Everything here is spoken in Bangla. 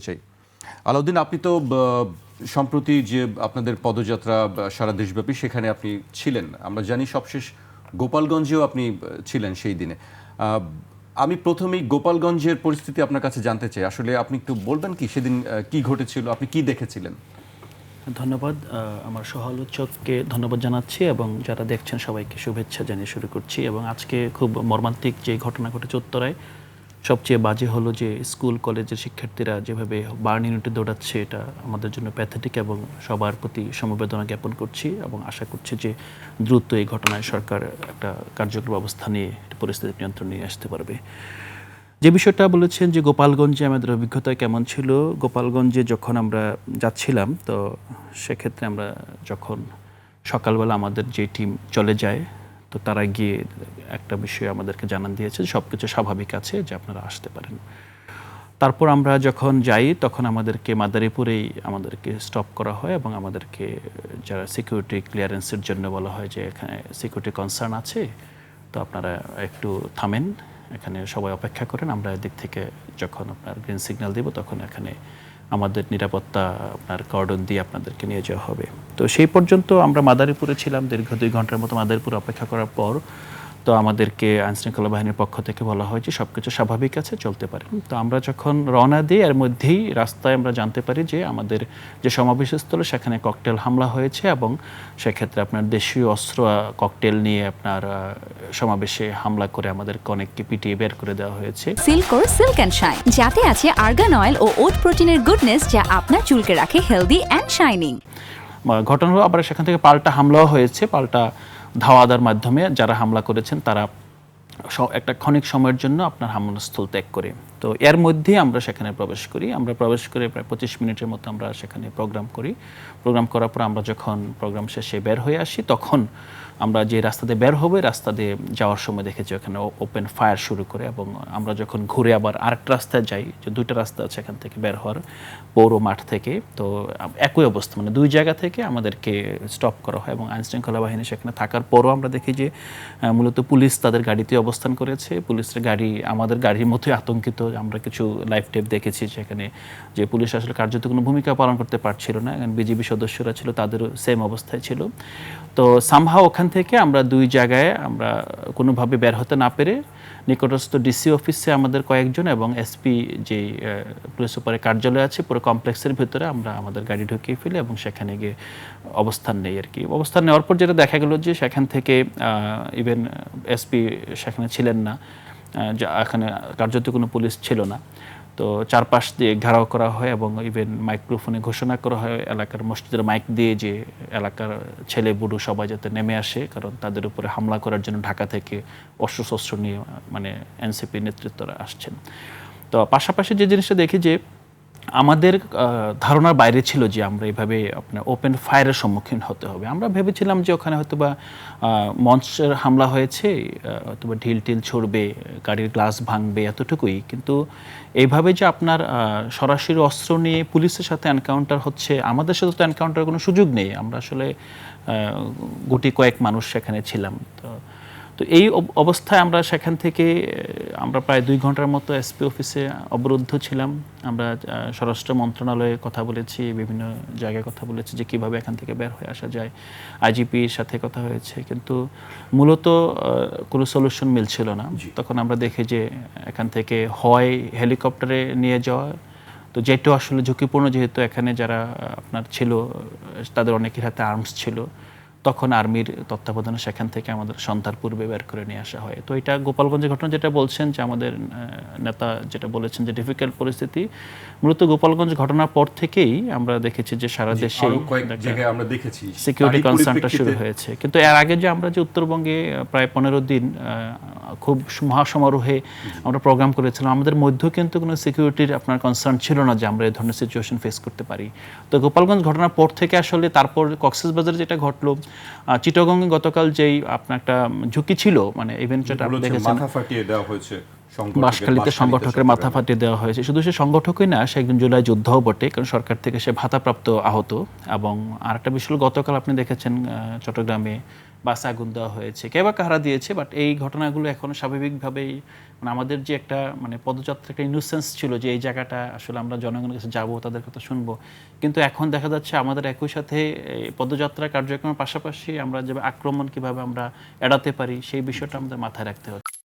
চাই। আলাউদ্দিন, আপনি তো সম্প্রতি যে আপনাদের পদযাত্রা সারা দেশব্যাপী, সেখানে আপনি ছিলেন। আমরা জানি সবশেষ গোপালগঞ্জেও আপনি ছিলেন সেই দিনে। আমি প্রথমেই গোপালগঞ্জের পরিস্থিতি আপনার কাছে জানতে চাই। আসলে আপনি একটু বলবেন কি, সেদিন কি ঘটেছিল? আপনি কি দেখেছিলেন? ধন্যবাদ আমার সহ আলোচককে ধন্যবাদ জানাচ্ছি এবং যারা দেখছেন, সবাইকে শুভেচ্ছা জানিয়ে শুরু করছি। এবং আজকে খুব মর্মান্তিক যে ঘটনা ঘটেছে উত্তরায় সবচেয়ে বাজে হলো যে স্কুল, কলেজের শিক্ষার্থীরা যেভাবে বার্ন ইউনিটে দৌড়াচ্ছে, এটা আমাদের জন্য প্যাথেটিক এবং সবার প্রতি সমবেদনা জ্ঞাপন করছি এবং আশা করছি যে দ্রুত এই ঘটনায় সরকার একটা কার্যকর ব্যবস্থা নিয়ে পরিস্থিতি নিয়ন্ত্রণ নিয়ে আসতে পারবে। যে বিষয়টা বলেছেন যে গোপালগঞ্জে আমাদের অভিজ্ঞতা কেমন ছিল, গোপালগঞ্জে যখন আমরা যাচ্ছিলাম, তো সেক্ষেত্রে আমরা যখন সকালবেলা আমাদের যে টিম চলে যায় তো তারা গিয়ে একটা বিষয় আমাদেরকে জানান দিয়েছে সব কিছু স্বাভাবিক আছে যে আপনারা আসতে পারেন। তারপর আমরা যখন যাই, তখন আমাদেরকে মাদারীপুরেই আমাদেরকে স্টপ করা হয় এবং আমাদেরকে যারা সিকিউরিটি ক্লিয়ারেন্সের জন্য বলা হয় যে এখানে সিকিউরিটি কনসার্ন আছে, তো আপনারা একটু থামেন, এখানে সবাই অপেক্ষা করেন। আমরা এদিক থেকে যখন আপনার গ্রিন সিগন্যাল দিব, তখন এখানে আমাদের নিরাপত্তা আপনার কর্ডন দিয়ে আপনাদেরকে নিয়ে যাওয়া হবে। তো সেই পর্যন্ত আমরা মাদারীপুরে ছিলাম দীর্ঘ দুই ঘণ্টার মতো মাদারীপুর অপেক্ষা করার পর তো আমাদেরকে আইনশৃঙ্খলা বাহিনীর পক্ষ থেকে বলা হয় যে সব কিছু স্বাভাবিক আছে চলতে পারে। তো আমরা যখন রওনা দিই এর মধ্যেই রাস্তায় আমরা জানতে পারি যে আমাদের যে সমাবেশস্থলে সেখানে ককটেল হামলা হয়েছে এবং সেক্ষেত্রে আপনার দেশীয় অস্ত্র ককটেল নিয়ে আপনার সমাবেশে হামলা করে আমাদেরকে অনেককে পিটিয়ে বের করে দেওয়া হয়েছে। সিল্কোর সিল্ক অ্যান্ড শাইন যাতে আছে আর্গান অয়েল ও ওট প্রোটিনের গুডনেস যা আপনার চুলকে রাখে হেলদি অ্যান্ড শাইনিং ঘটনা হলো আবার সেখান থেকে পাল্টা হামলাও হয়েছে পাল্টা ধাওয়াদার মাধ্যমে যারা হামলা করেছেন তারা একটা ক্ষণিক সময়ের জন্য আপনার হামলাস্থল ত্যাগ করে। তো এর মধ্যেই আমরা সেখানে প্রবেশ করি। আমরা প্রবেশ করে প্রায় পঁচিশ মিনিটের মতো আমরা সেখানে প্রোগ্রাম করি। প্রোগ্রাম করার পর আমরা যখন প্রোগ্রাম শেষে বের হয়ে আসি, তখন আমরা যে রাস্তা দিয়ে বের হবে রাস্তা দিয়ে যাওয়ার সময় দেখেছি ওখানে ওপেন ফায়ার শুরু করে এবং আমরা যখন ঘুরে আবার আরেকটা রাস্তায় যাই, যে দুইটা রাস্তা আছে এখান থেকে বের হওয়ার পৌর মাঠ থেকে, তো একই অবস্থা। মানে দুই জায়গা থেকে আমাদেরকে স্টপ করা হয় এবং আইন শৃঙ্খলা বাহিনী সেখানে থাকার পরও আমরা দেখি যে মূলত পুলিশ তাদের গাড়িতে অবস্থান করেছে। পুলিশের গাড়ি আমাদের গাড়ির মতোই আতঙ্কিত আমরা কিছু লাইভ টেপ দেখেছি সেখানে যে পুলিশ আসলে কার্যত কোনো ভূমিকা পালন করতে পারছিল না বিজেপি সদস্যরা ছিল, তাদেরও সেম অবস্থায় ছিল। তো সামহা ওখান থেকে আমরা দুই জায়গায় আমরা কোনোভাবে বের হতে না পেরে নিকটস্থ ডিসি অফিসে আমাদের কয়েকজন এবং এসপি যে পুলিশ সুপারের কার্যালয় আছে, পুরো কমপ্লেক্সের ভিতরে আমরা আমাদের গাড়ি ঢুকিয়ে ফেলি এবং সেখানে গিয়ে অবস্থান নেই আর কি। অবস্থান নেওয়ার পর যেটা দেখা গেল যে সেখান থেকে ইভেন এসপি সেখানে ছিলেন না। যা এখানে কার্যত কোনো পুলিশ ছিল না। তো চারপাশ দিয়ে ঘেরাও করা হয় এবং ইভেন মাইক্রোফোনে ঘোষণা করা হয় এলাকার মসজিদের মাইক দিয়ে যে এলাকার ছেলে, বুড়ো সবাই যাতে নেমে আসে, কারণ তাদের উপরে হামলা করার জন্য ঢাকা থেকে অস্ত্রশস্ত্র নিয়ে মানে এনসিপি নেতৃত্বরা আসছেন। তো পাশাপাশি যে জিনিসটা দেখি যে আমাদের ধারণার বাইরে ছিল যে আমরা এইভাবে আপনার ওপেন ফায়ারের সম্মুখীন হতে হবে। আমরা ভেবেছিলাম যে ওখানে হয়তো বা মঞ্চের হামলা হয়েছে হয়তো বা ঢিল টিল ছড়বে, গাড়ির গ্লাস ভাঙবে, এতটুকুই। কিন্তু এইভাবে যে আপনার সরাসরি অস্ত্র নিয়ে পুলিশের সাথে এনকাউন্টার হচ্ছে, আমাদের সাথে তো এনকাউন্টার কোনো সুযোগ নেই। আমরা আসলে গুটি কয়েক মানুষ সেখানে ছিলাম। তো এই অব- অবস্থায় আমরা সেখান থেকে আমরা প্রায় দুই ঘণ্টার মতো এসপি অফিসে অবরুদ্ধ ছিলাম। আমরা স্বরাষ্ট্র মন্ত্রণালয়ে কথা বলেছি বিভিন্ন জায়গায় কথা বলেছি যে কীভাবে এখান থেকে বের হয়ে আসা যায়। আইজিপির সাথে কথা হয়েছে। কিন্তু মূলত কোনো সলিউশন মিলছিল না। তখন আমরা দেখি যে এখান থেকে হয় হেলিকপ্টারে নিয়ে যাওয়া। তো যেটা আসলে ঝুঁকিপূর্ণ যেহেতু এখানে যারা আপনার ছিল তাদের অনেকের হাতে আর্মস ছিল। তখন আর্মির তত্ত্বাবধানে সেখান থেকে আমাদের সন্ধ্যার পূর্বে বের করে নিয়ে আসা হয়। তো এটা গোপালগঞ্জের ঘটনা যেটা বলছেন যে আমাদের নেতা যেটা বলেছেন যে ডিফিকাল্ট পরিস্থিতি মূলত গোপালগঞ্জ ঘটনার পর থেকেই আমরা দেখেছি যে সারা দেশে সিকিউরিটি কনসার্নটা শুরু হয়েছে। কিন্তু এর আগে যে আমরা যে উত্তরবঙ্গে প্রায় পনেরো দিন খুব মহাসমারোহে আমরা প্রোগ্রাম করেছিলাম আমাদের মধ্যেও কিন্তু কোনো সিকিউরিটির আপনার কনসার্ন ছিল না যে আমরা এই ধরনের সিচুয়েশন ফেস করতে পারি। তো গোপালগঞ্জ ঘটনার পর থেকে আসলে তারপর কক্সবাজারে যেটা ঘটলো চিটাগংয়ে গতকাল যেই আপনার একটা ঝুঁকি ছিল মানে ইভেন্ট যেটা আপনি দেখেছেন মাথা ফাটিয়ে দেওয়া হয়েছে সংগঠকের, সংগঠকের মাথা ফাটিয়ে দেওয়া হয়েছে। শুধু সে সংগঠকই না সে একজন জুলাই যোদ্ধাও বটে কারণ সরকার থেকে সে ভাতাপ্রাপ্ত আহত। এবং আরেকটা বিষয় গতকাল আপনি দেখেছেন চট্টগ্রামে বাসে আগুন দেওয়া হয়েছে, কে বা কাহারা দিয়েছে বাট এই ঘটনাগুলো এখন স্বাভাবিকভাবেই মানে আমাদের যে একটা মানে পদযাত্রা একটা ইনোসেন্স ছিল যে এই জায়গাটা আসলে আমরা জনগণের কাছে যাব, তাদের কথা শুনব। কিন্তু এখন দেখা যাচ্ছে আমাদের একই সাথে পদযাত্রা কার্যক্রমের পাশাপাশি আমরা যে আক্রমণ কীভাবে আমরা এড়াতে পারি, সেই বিষয়টা আমাদের মাথায় রাখতে হচ্ছে।